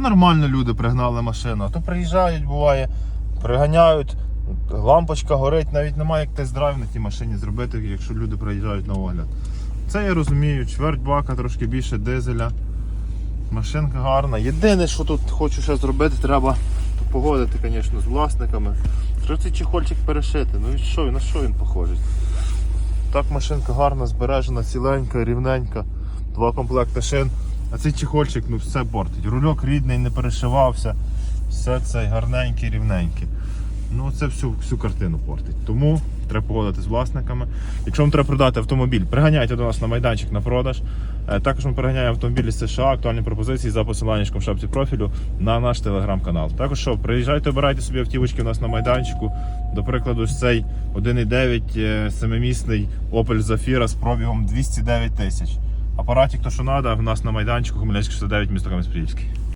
Нормально люди пригнали машину, а то приїжджають, буває, приганяють, лампочка горить, навіть немає як тест-драйв на тій машині зробити, якщо люди приїжджають на огляд. Це я розумію, чверть бака, трошки більше дизеля. Машинка гарна. Єдине, що тут хочу ще зробити, треба погодити, звісно, з власниками. Треба цей чехольчик перешити. Ну і що, на що він похожий? Так машинка гарна, збережена, ціленька, рівненька, два комплекти шин. А цей чехольчик ну все портить. Рульок рідний, не перешивався, все це гарненький, рівненький. Ну це всю, всю картину портить. Тому треба погодити з власниками. Якщо вам треба продати автомобіль, приганяйте до нас на майданчик на продаж. Е, Також ми приганяємо автомобілі з США, актуальні пропозиції за посиланням в шапці профілю на наш телеграм-канал. Також що, приїжджайте, обирайте собі автівочки у нас на майданчику. До прикладу, ось цей 1,9 е, семимісний Opel Zafira з пробігом 209 тисяч. Апаратик, то що треба, в нас на майданчику Хмельницький 69 місто Кам'янець-Подільський.